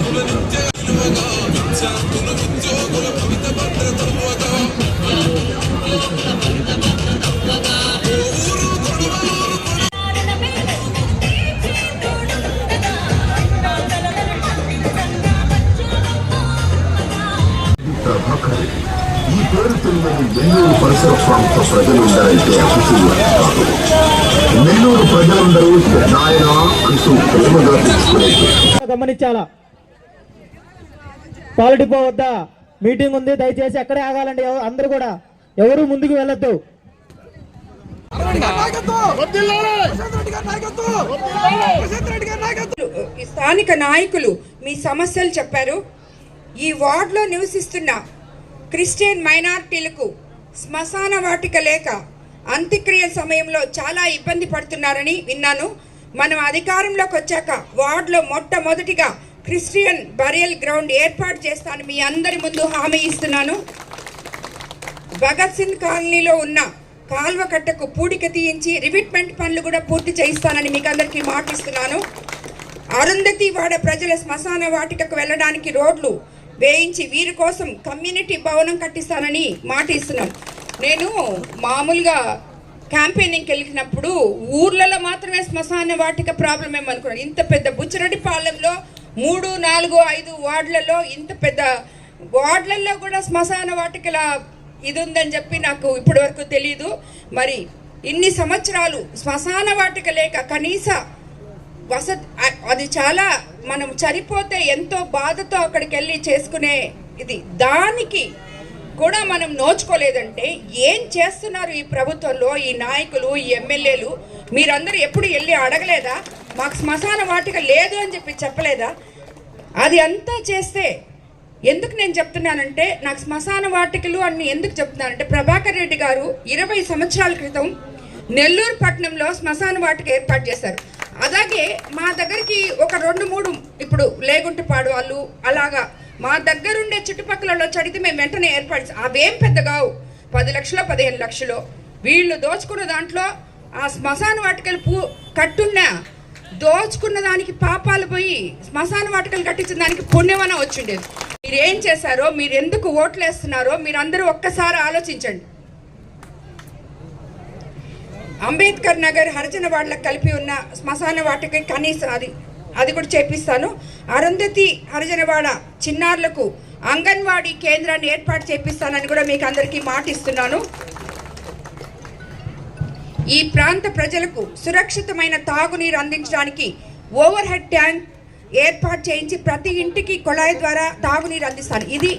ఉద్యోగుల నిత్య ఈ పేరుతున్నది నెల్లూరు పరిసర ప్రాంత ప్రజలు ఉండాలంటే నెల్లూరు ప్రజలందరూ నాయన అంటూ ప్రేమగా తీసుకునేది గమనించాలా? పాలిటిపో వద్ద? మీటింగ్ ఉంది దయచేసి అక్కడే ఆగాలండి. అందరు అందరూ కూడా. ఎవరు ముందుకు వెళ్ళొద్దు. స్థానిక నాయకులు మీ సమస్యలు చెప్పారు. ఈ వార్డులో నివసిస్తున్న క్రిస్టియన్ మైనారిటీలకు శ్మశాన వాటిక లేక అంత్యక్రియ సమయంలో చాలా ఇబ్బంది పడుతున్నారని విన్నాను. మనం అధికారంలోకి వచ్చాక వార్డులో మొట్టమొదటిగా క్రిస్టియన్ బరియల్ గ్రౌండ్ ఏర్పాటు చేస్తాను మీ అందరి ముందు హామీ ఇస్తున్నాను. భగత్ సింగ్ కాలనీలో ఉన్న కాల్వ కట్టకు పూడిక తీయించి రివిట్మెంట్ పనులు కూడా పూర్తి చేయిస్తానని మీకు అందరికీ మాటిస్తున్నాను. అరుంధతి వాడ ప్రజల శ్మశాన వాటికకు వెళ్ళడానికి రోడ్లు వేయించి వీరి కోసం కమ్యూనిటీ భవనం కట్టిస్తానని మాట ఇస్తున్నాను నేను మామూలుగా క్యాంపెయినింగ్కి వెళ్ళినప్పుడు ఊర్లలో మాత్రమే శ్మశాన వాటిక ప్రాబ్లం ఏమనుకున్నాను ఇంత పెద్ద బుచ్చిరెడ్డిపాలెంలో మూడు నాలుగు ఐదు వార్డులలో ఇంత పెద్ద వార్డులలో కూడా శ్మశాన వాటికల ఇది ఉందని చెప్పి నాకు ఇప్పటి వరకు తెలియదు మరి ఇన్ని సంవత్సరాలు శ్మశాన వాటిక లేక కనీస వసతి అది చాలా మనం చనిపోతే ఎంతో బాధతో అక్కడికి వెళ్ళి చేసుకునే ఇది. దానికి కూడా మనం నోచుకోలేదంటే ఏం చేస్తున్నారు ఈ ప్రభుత్వంలో ఈ నాయకులు ఈ ఎమ్మెల్యేలు? మీరందరూ ఎప్పుడు వెళ్ళి అడగలేదా? మాకు శ్మశాన వాటిక లేదు అని చెప్పి చెప్పలేదా? అది అంతా చేస్తే ఎందుకు నేను చెప్తున్నానంటే నాకు శ్మశాన వాటికలు అన్ని ఎందుకు చెప్తున్నానంటే ప్రభాకర్ రెడ్డి గారు ఇరవై సంవత్సరాల క్రితం నెల్లూరు పట్టణంలో శ్మశాన వాటిక ఏర్పాటు చేశారు. అలాగే మా దగ్గరికి ఒక రెండు మూడు ఇప్పుడు లేగుంటపాడు వాళ్ళు అలాగా మా దగ్గరుండే చుట్టుపక్కలలో చడితే మేము వెంటనే ఏర్పాటు అవేం పెద్ద కావు పది లక్షలు పదిహేను లక్షలు. వీళ్ళు దోచుకున్న దాంట్లో ఆ శ్మశాన వాటికలు పూ కట్టున్నా. దోచుకున్న దానికి పాపాలు పోయి శ్మశాన వాటికలు కట్టించిన దానికి పుణ్యమన వచ్చిండేది. మీరు ఏం చేశారో మీరు ఎందుకు ఓట్లు వేస్తున్నారో మీరందరూ ఒక్కసారి ఆలోచించండి. అంబేద్కర్ నగర్ హరిజన వాళ్ళకి కలిపి ఉన్న శ్మశాన వాటికి కనీసం అది అది కూడా చేపిస్తాను అరుంధతి హరిజనవాడ చిన్నారులకు అంగన్వాడీ కేంద్రాన్ని ఏర్పాటు చేపిస్తానని కూడా మీకు అందరికీ మాటిస్తున్నాను ఈ ప్రాంత ప్రజలకు సురక్షితమైన తాగునీరు అందించడానికి ఓవర్ హెడ్ ట్యాంక్ ఏర్పాటు చేయించి ప్రతి ఇంటికి కుళాయి ద్వారా తాగునీరు అందిస్తాను. ఇది